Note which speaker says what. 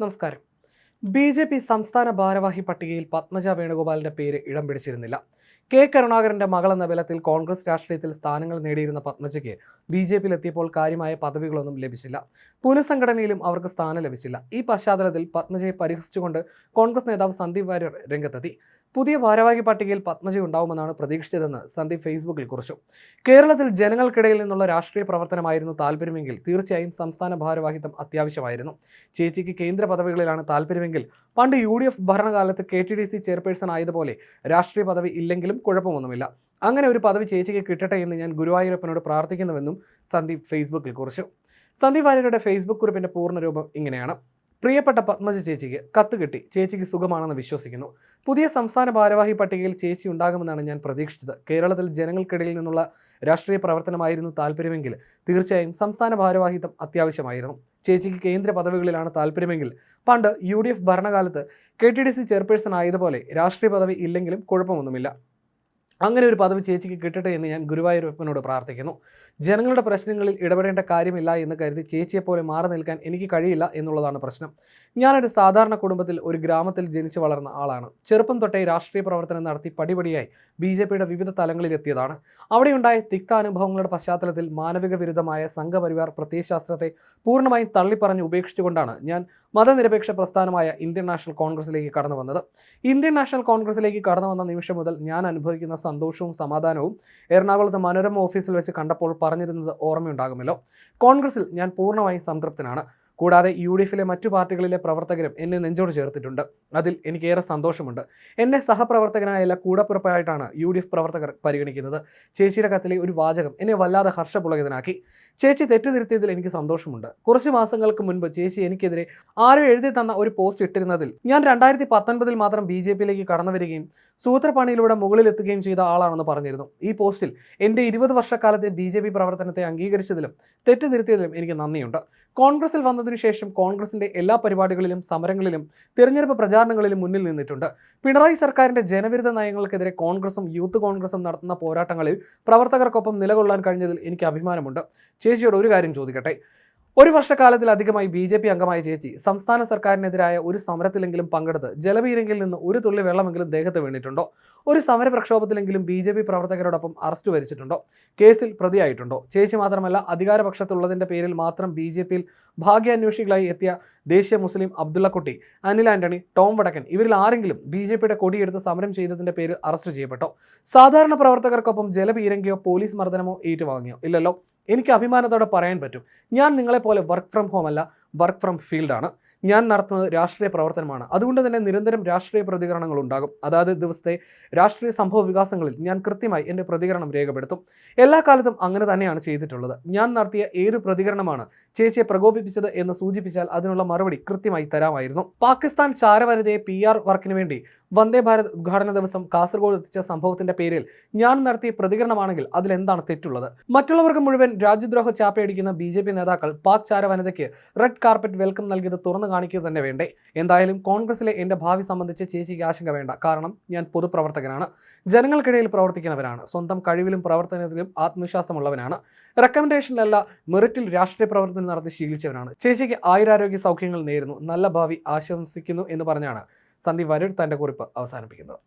Speaker 1: നമസ്കാരം B J P സംസ്ഥാന ഭാരവാഹി പട്ടികയിൽ പത്മജ വേണുഗോപാലിന്റെ പേര് ഇടം പിടിച്ചിരുന്നില്ല. കെ കരുണാകരന്റെ എന്ന ബലത്തിൽ കോൺഗ്രസ് രാഷ്ട്രീയത്തിൽ സ്ഥാനങ്ങൾ നേടിയിരുന്ന പത്മജയ്ക്ക് ബി ജെ പിയിലെത്തിയപ്പോൾ കാര്യമായ പദവികളൊന്നും ലഭിച്ചില്ല. പുനഃസംഘടനയിലും അവർക്ക് സ്ഥാനം ലഭിച്ചില്ല. ഈ പശ്ചാത്തലത്തിൽ പത്മജയെ പരിഹസിച്ചുകൊണ്ട് കോൺഗ്രസ് നേതാവ് സന്ദീപ് വാര്യർ രംഗത്തെത്തി. പുതിയ ഭാരവാഹി പട്ടികയിൽ പത്മജ ഉണ്ടാവുമെന്നാണ് പ്രതീക്ഷിച്ചതെന്ന് സന്ദീപ് ഫേസ്ബുക്കിൽ കുറിച്ചു. കേരളത്തിൽ ജനങ്ങൾക്കിടയിൽ നിന്നുള്ള രാഷ്ട്രീയ പ്രവർത്തനമായിരുന്നു താല്പര്യമെങ്കിൽ തീർച്ചയായും സംസ്ഥാന ഭാരവാഹിത്വം അത്യാവശ്യമായിരുന്നു. ചേച്ചിക്ക് കേന്ദ്ര പദവികളിലാണ് താല്പര്യമെങ്കിൽ പണ്ട് യു ഡി എഫ് ഭരണകാലത്ത് K T D C chairperson ആയതുപോലെ രാഷ്ട്രീയ പദവി ഇല്ലെങ്കിലും കുഴപ്പമൊന്നുമില്ല. അങ്ങനെ ഒരു പദവി ചേച്ചിക്ക് കിട്ടട്ടെ എന്ന് ഞാൻ ഗുരുവായൂരപ്പനോട് പ്രാർത്ഥിക്കുന്നുവെന്നും സന്ദീപ് ഫേസ്ബുക്കിൽ കുറിച്ചു. സന്ദീപ് വാര്യരുടെ ഫേസ്ബുക്ക് കുറിപ്പിന്റെ പൂർണരൂപം ഇങ്ങനെയാണ്. പ്രിയപ്പെട്ട പത്മജ ചേച്ചിക്ക് കത്ത് കിട്ടി. ചേച്ചിക്ക് സുഖമാണെന്ന് വിശ്വസിക്കുന്നു. പുതിയ സംസ്ഥാന ഭാരവാഹി പട്ടികയിൽ ചേച്ചി ഉണ്ടാകുമെന്നാണ് ഞാൻ പ്രതീക്ഷിച്ചത്. കേരളത്തിൽ ജനങ്ങൾക്കിടയിൽ നിന്നുള്ള രാഷ്ട്രീയ പ്രവർത്തനമായിരുന്നു താല്പര്യമെങ്കിൽ തീർച്ചയായും സംസ്ഥാന ഭാരവാഹിത്വം അത്യാവശ്യമായിരുന്നു. ചേച്ചിക്ക് കേന്ദ്ര പദവികളിലാണ് താല്പര്യമെങ്കിൽ പണ്ട് യു ഡി എഫ് ഭരണകാലത്ത് K T D C chairperson ആയതുപോലെ രാഷ്ട്രീയ പദവി ഇല്ലെങ്കിലും കുഴപ്പമൊന്നുമില്ല. അങ്ങനെ ഒരു പദവി ചേച്ചിക്ക് കിട്ടട്ടെ എന്ന് ഞാൻ ഗുരുവായൂരപ്പനോട് പ്രാർത്ഥിക്കുന്നു. ജനങ്ങളുടെ പ്രശ്നങ്ങളിൽ ഇടപെടേണ്ട കാര്യമില്ല എന്ന് കരുതി ചേച്ചിയെപ്പോലെ മാറി നിൽക്കാൻ എനിക്ക് കഴിയില്ല എന്നുള്ളതാണ് പ്രശ്നം. ഞാനൊരു സാധാരണ കുടുംബത്തിൽ ഒരു ഗ്രാമത്തിൽ ജനിച്ചു വളർന്ന ആളാണ്. ചെറുപ്പം തൊട്ടേ രാഷ്ട്രീയ പ്രവർത്തനം നടത്തി പടിപടിയായി ബി ജെ പിയുടെ വിവിധ തലങ്ങളിലെത്തിയതാണ്. അവിടെയുണ്ടായ തിക്ത അനുഭവങ്ങളുടെ പശ്ചാത്തലത്തിൽ മാനവിക വിരുദ്ധമായ സംഘപരിവാർ പ്രത്യയശാസ്ത്രത്തെ പൂർണമായും തള്ളിപ്പറഞ്ഞ് ഉപേക്ഷിച്ചുകൊണ്ടാണ് ഞാൻ മതനിരപേക്ഷ പ്രസ്ഥാനമായ ഇന്ത്യൻ നാഷണൽ കോൺഗ്രസിലേക്ക് കടന്നു വന്നത്. ഇന്ത്യൻ നാഷണൽ കോൺഗ്രസിലേക്ക് കടന്നു വന്ന നിമിഷം മുതൽ ഞാൻ അനുഭവിക്കുന്ന സന്തോഷവും സമാധാനവും എറണാകുളത്ത് മനോരമ ഓഫീസിൽ വെച്ച് കണ്ടപ്പോൾ പറഞ്ഞിരുന്നത് ഓർമ്മയുണ്ടാകുമല്ലോ. കോൺഗ്രസിൽ ഞാൻ പൂർണമായും സംതൃപ്തനാണ്. കൂടാതെ യു ഡി എഫിലെ മറ്റു പാർട്ടികളിലെ പ്രവർത്തകരും എന്നെ നെഞ്ചോട് ചേർത്തിട്ടുണ്ട്. അതിൽ എനിക്കേറെ സന്തോഷമുണ്ട്. എന്നെ സഹപ്രവർത്തകനായല്ല കൂടപ്പുറപ്പായിട്ടാണ് യു ഡി എഫ് പ്രവർത്തകർ പരിഗണിക്കുന്നത്. ചേച്ചിയുടെ കത്തിലെ ഒരു വാചകം എന്നെ വല്ലാതെ ഹർഷപുളകിതനാക്കി. ചേച്ചി തെറ്റുതിരുത്തിയതിൽ എനിക്ക് സന്തോഷമുണ്ട്. കുറച്ച് മാസങ്ങൾക്ക് മുൻപ് ചേച്ചി എനിക്കെതിരെ ആരും എഴുതി തന്ന ഒരു പോസ്റ്റ് ഇട്ടിരുന്നതിൽ ഞാൻ രണ്ടായിരത്തി പത്തൊൻപതിൽ മാത്രം ബി ജെ പിയിലേക്ക് കടന്നു വരികയും സൂത്രപ്പണിയിലൂടെ മുകളിലെത്തുകയും ചെയ്ത ആളാണെന്ന് പറഞ്ഞിരുന്നു. ഈ പോസ്റ്റിൽ എന്റെ ഇരുപത് വർഷക്കാലത്തെ ബി ജെ പി പ്രവർത്തനത്തെ അംഗീകരിച്ചതിലും തെറ്റുതിരുത്തിയതിലും എനിക്ക് നന്ദിയുണ്ട്. കോൺഗ്രസിൽ വന്നതിനു ശേഷം കോൺഗ്രസിന്റെ എല്ലാ പരിപാടികളിലും സമരങ്ങളിലും തിരഞ്ഞെടുപ്പ് പ്രചാരണങ്ങളിലും മുന്നിൽ നിന്നിട്ടുണ്ട്. പിണറായി സർക്കാരിന്റെ ജനവിരുദ്ധ നയങ്ങൾക്കെതിരെ കോൺഗ്രസും യൂത്ത് കോൺഗ്രസും നടത്തുന്ന പോരാട്ടങ്ങളിൽ പ്രവർത്തകർക്കൊപ്പം നിലകൊള്ളാൻ കഴിഞ്ഞതിൽ എനിക്ക് അഭിമാനമുണ്ട്. ചേച്ചിയോട് ഒരു കാര്യം ചോദിക്കട്ടെ? ഒരു വർഷക്കാലത്തിലധികമായി ബി ജെ പി അംഗമായ ചേച്ചി സംസ്ഥാന സർക്കാരിനെതിരായ ഒരു സമരത്തിലെങ്കിലും പങ്കെടുത്ത് ജലപീരങ്കിൽ നിന്ന് ഒരു തുള്ളി വെള്ളമെങ്കിലും ദേഹത്ത് വീണിട്ടുണ്ടോ? ഒരു സമര പ്രക്ഷോഭത്തിലെങ്കിലും ബി ജെ പി പ്രവർത്തകരോടൊപ്പം അറസ്റ്റ് വരിച്ചിട്ടുണ്ടോ? കേസിൽ പ്രതിയായിട്ടുണ്ടോ? ചേച്ചി മാത്രമല്ല അധികാരപക്ഷത്തുള്ളതിന്റെ പേരിൽ മാത്രം ബി ജെ പിയിൽ ഭാഗ്യാന്വേഷികളായി എത്തിയ ദേശീയ മുസ്ലിം അബ്ദുള്ളക്കുട്ടി അനിൽ ആന്റണി ടോം വടക്കൻ ഇവരിൽ ആരെങ്കിലും ബി ജെ പിയുടെ കൊടിയെടുത്ത് സമരം ചെയ്തതിന്റെ പേരിൽ അറസ്റ്റ് ചെയ്യപ്പെട്ടോ? സാധാരണ പ്രവർത്തകർക്കൊപ്പം ജലപീരങ്കിയോ പോലീസ് മർദ്ദനമോ ഏറ്റുവാങ്ങിയോ? ഇല്ലല്ലോ. എനിക്ക് അഭിമാനത്തോടെ പറയാൻ പറ്റും. ഞാൻ നിങ്ങളെപ്പോലെ വർക്ക് ഫ്രം ഹോം അല്ല വർക്ക് ഫ്രം ഫീൽഡാണ് ഞാൻ നടത്തുന്നത് രാഷ്ട്രീയ പ്രവർത്തനമാണ്. അതുകൊണ്ട് തന്നെ നിരന്തരം രാഷ്ട്രീയ പ്രതികരണങ്ങൾ ഉണ്ടാകും. അതായത് ദിവസത്തെ രാഷ്ട്രീയ സംഭവ വികാസങ്ങളിൽ ഞാൻ കൃത്യമായി എന്റെ പ്രതികരണം രേഖപ്പെടുത്തും. എല്ലാ കാലത്തും അങ്ങനെ തന്നെയാണ് ചെയ്തിട്ടുള്ളത്. ഞാൻ നടത്തിയ ഏത് പ്രതികരണമാണ് ചേച്ചിയെ പ്രകോപിപ്പിച്ചത് എന്ന് സൂചിപ്പിച്ചാൽ അതിനുള്ള മറുപടി കൃത്യമായി തരാമായിരുന്നു. പാകിസ്ഥാൻ ചാരവനിതയെ പി ആർ വർക്കിന് വേണ്ടി വന്ദേ ഭാരത് ഉദ്ഘാടന ദിവസം കാസർഗോഡ് എത്തിച്ച സംഭവത്തിന്റെ പേരിൽ ഞാൻ നടത്തിയ പ്രതികരണമാണെങ്കിൽ അതിലെന്താണ് തെറ്റുള്ളത്? മറ്റുള്ളവർക്ക് മുഴുവൻ രാജ്യദ്രോഹ ചാപ്പയടിക്കുന്ന ബി ജെ പി നേതാക്കൾ പാക് ചാരവനിതയ്ക്ക് റെഡ് കാർപ്പറ്റ് വെൽക്കം നൽകിയത് തുറന്നു കാണിക്കുക തന്നെ വേണ്ടേ? എന്തായാലും കോൺഗ്രസിലെ എന്റെ ഭാവി സംബന്ധിച്ച് ചേച്ചിക്ക് ആശങ്ക വേണ്ട. കാരണം ഞാൻ പൊതുപ്രവർത്തകനാണ്. ജനങ്ങൾക്കിടയിൽ പ്രവർത്തിക്കുന്നവരാണ് സ്വന്തം കഴിവിലും പ്രവർത്തനത്തിലും ആത്മവിശ്വാസമുള്ളവനാണ്. റെക്കമെൻഡേഷനിലല്ല മെറിറ്റിൽ രാഷ്ട്രീയ പ്രവർത്തനം നടത്തി ശീലിച്ചവനാണ്. ചേച്ചിക്ക് ആയുരാരോഗ്യ സൗഖ്യങ്ങൾ നേരുന്നു. നല്ല ഭാവി ആശംസിക്കുന്നു എന്ന് പറഞ്ഞാണ് സന്ദീപ് വരൂർ തന്റെ കുറിപ്പ് അവസാനിപ്പിക്കുന്നത്.